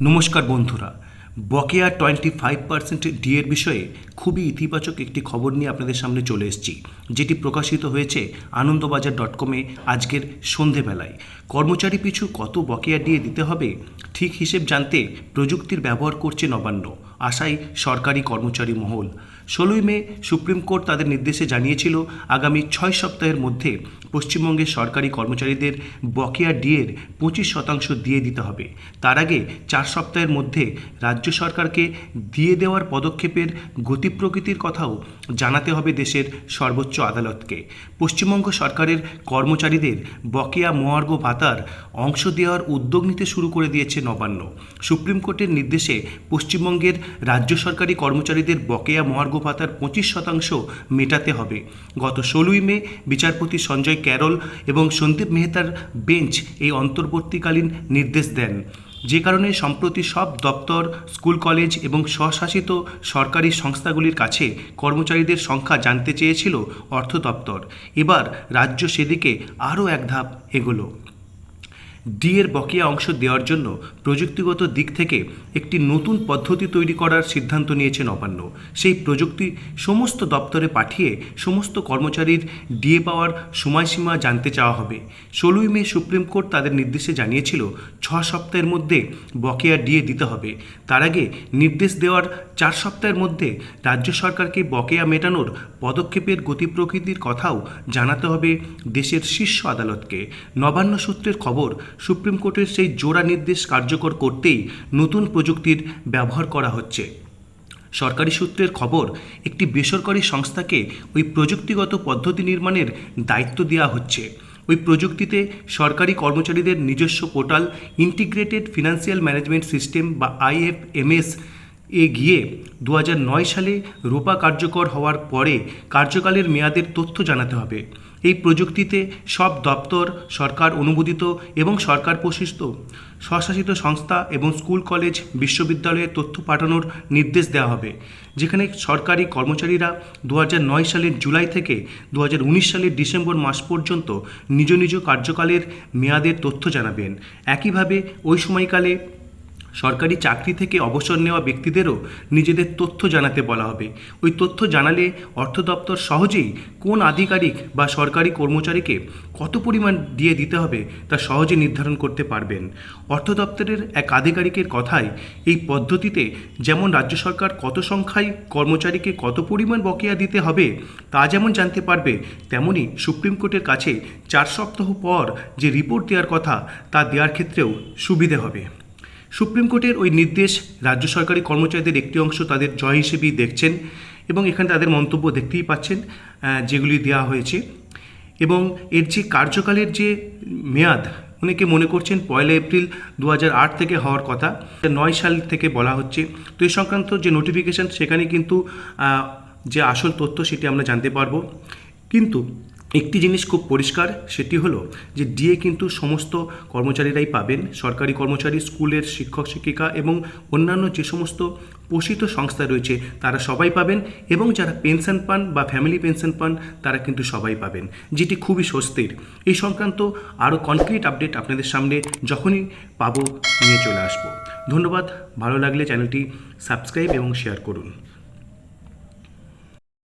নমস্কার বন্ধুরা। বকেয়া টোয়েন্টি ফাইভ পার্সেন্ট ডিএর বিষয়ে খুবই ইতিবাচক একটি খবর নিয়ে আপনাদের সামনে চলে এসেছি, যেটি প্রকাশিত হয়েছে আনন্দবাজার ডট কমে আজকের সন্ধেবেলায়। কর্মচারী পিছু কত বকেয়া ডিএ দিতে হবে, ঠিক হিসেব জানতে প্রযুক্তির ব্যবহার করছে নবান্ন। আশায় সরকারি কর্মচারী মহল। ষোলোই মে সুপ্রিম কোর্ট তাদের নির্দেশে জানিয়েছিল, আগামী ছয় সপ্তাহের মধ্যে পশ্চিমবঙ্গের সরকারি কর্মচারীদের বকেয়া ডিএর পঁচিশ শতাংশ দিয়ে দিতে হবে। তার আগে চার সপ্তাহের মধ্যে রাজ্য সরকারকে দিয়ে দেওয়ার পদক্ষেপের গতি প্রকৃতির কথাও জানাতে হবে দেশের সর্বোচ্চ আদালতকে। পশ্চিমবঙ্গ সরকারের কর্মচারীদের বকেয়া মহার্ঘ ভাতার অংশ দেওয়ার উদ্যোগ নিতে শুরু করে দিয়েছে নবান্ন। সুপ্রিম কোর্টের নির্দেশে পশ্চিমবঙ্গের রাজ্য সরকারি কর্মচারীদের বকেয়া মহার্ঘ ভাতার পঁচিশ শতাংশ মেটাতে হবে। গত ষোলোই মে বিচারপতি সঞ্জয় ক্যারল এবং সন্দীপ মেহতার বেঞ্চ এই অন্তর্বর্তীকালীন নির্দেশ দেন। যে কারণে সম্প্রতি সব দপ্তর, স্কুল কলেজ এবং স্বশাসিত সরকারি সংস্থাগুলির কাছে কর্মচারীদের সংখ্যা জানতে চেয়েছিল অর্থ দপ্তর। এবার রাজ্য সেদিকে আরও এক ধাপ এগোলো। ডিএর বকেয়া অংশ দেওয়ার জন্য প্রযুক্তিগত দিক থেকে একটি নতুন পদ্ধতি তৈরি করার সিদ্ধান্ত নিয়েছে নবান্ন সেই প্রযুক্তি সমস্ত দপ্তরে পাঠিয়ে সমস্ত কর্মচারীর ডিএ পাওয়ার সময়সীমা জানতে চাওয়া হবে। ষোলোই মে সুপ্রিম কোর্ট তাদের নির্দেশে জানিয়েছিল, ছ সপ্তাহের মধ্যে বকেয়া ডিএ দিতে হবে। তার আগে নির্দেশ দেওয়ার চার সপ্তাহের মধ্যে রাজ্য সরকারকে বকেয়া মেটানোর পদক্ষেপের গতি প্রকৃতির কথাও জানাতে হবে দেশের শীর্ষ আদালতকে। নবান্ন সূত্রের খবর সুপ্রিম কোর্টের সেই জোড়া নির্দেশ কার্যকর করতেই নতুন প্রযুক্তির ব্যবহার করা হচ্ছে। সরকারি সূত্রের খবর, একটি বেসরকারি সংস্থাকে ওই প্রযুক্তিগত পদ্ধতি নির্মাণের দায়িত্ব দেওয়া হচ্ছে। ওই প্রযুক্তিতে সরকারি কর্মচারীদের নিজস্ব portal, integrated financial management system বা আইএফএমএস এ গিয়ে দু হাজার নয় সালে রূপা কার্যকর হওয়ার পরে কার্যকালের মেয়াদের তথ্য জানাতে হবে। এই প্রযুক্তিতে সব দপ্তর, সরকার অনুমোদিত এবং সরকার প্রশিষ্ট। স্বশাসিত সংস্থা এবং স্কুল, কলেজ, বিশ্ববিদ্যালয়ে তথ্য পাঠানোর নির্দেশ দেওয়া হবে, যেখানে সরকারি কর্মচারীরা দু নয় সালের জুলাই থেকে দু হাজার উনিশ সালের ডিসেম্বর মাস পর্যন্ত নিজ নিজ কার্যকালের মেয়াদের তথ্য জানাবেন। একইভাবে ওই সময়কালে সরকারি চাকরি থেকে অবসর নেওয়া ব্যক্তিদেরও নিজেদের তথ্য জানাতে বলা হবে। ওই তথ্য জানালে অর্থ দপ্তর সহজেই কোন আধিকারিক বা সরকারি কর্মচারীকে কত পরিমাণ দিয়ে দিতে হবে তা সহজে নির্ধারণ করতে পারবেন। অর্থ দপ্তরের এক আধিকারিকের কথায়, এই পদ্ধতিতে যেমন রাজ্য সরকার কত সংখ্যায় কর্মচারীকে কত পরিমাণ বকেয়া দিতে হবে তা যেমন জানতে পারবে, তেমনি সুপ্রিম কোর্টের কাছে চার সপ্তাহ পর যে রিপোর্ট দেওয়ার কথা তা দেওয়ার ক্ষেত্রেও সুবিধে হবে। সুপ্রিম কোর্টের ওই নির্দেশ রাজ্য সরকারি কর্মচারীদের একটি অংশ তাদের জয় হিসেবেই দেখছেন এবং এখানে তাদের মন্তব্য দেখতেই পাচ্ছেন যেগুলি দেওয়া হয়েছে। এবং এর যে কার্যকালের যে মেয়াদ, অনেকে মনে করছেন পয়লা এপ্রিল দু হাজার আট থেকে হওয়ার কথা নয় সাল থেকে বলা হচ্ছে। তো এই সংক্রান্ত যে নোটিফিকেশান সেখানে কিন্তু যে আসল তথ্য, সেটি আমরা জানতে পারব। কিন্তু একটি জিনিস খুব পরিষ্কার, সেটি হলো যে ডিএ কিন্তু সমস্ত কর্মচারীরাই পাবেন, সরকারি কর্মচারী, স্কুলের শিক্ষক, শিক্ষিকা এবং অন্যান্য যে সমস্ত পোষিত সংস্থা রয়েছে, তারা সবাই পাবেন এবং যারা পেনশন পান বা ফ্যামিলি পেনশন পান, তারা কিন্তু সবাই পাবেন, যেটি খুবই স্বস্তির। এই সংক্রান্ত আরও কনক্রিট আপডেট আপনাদের সামনে যখনই পাবো, নিয়ে চলে আসব। ধন্যবাদ, ভালো লাগলে চ্যানেলটি সাবস্ক্রাইব এবং শেয়ার করুন।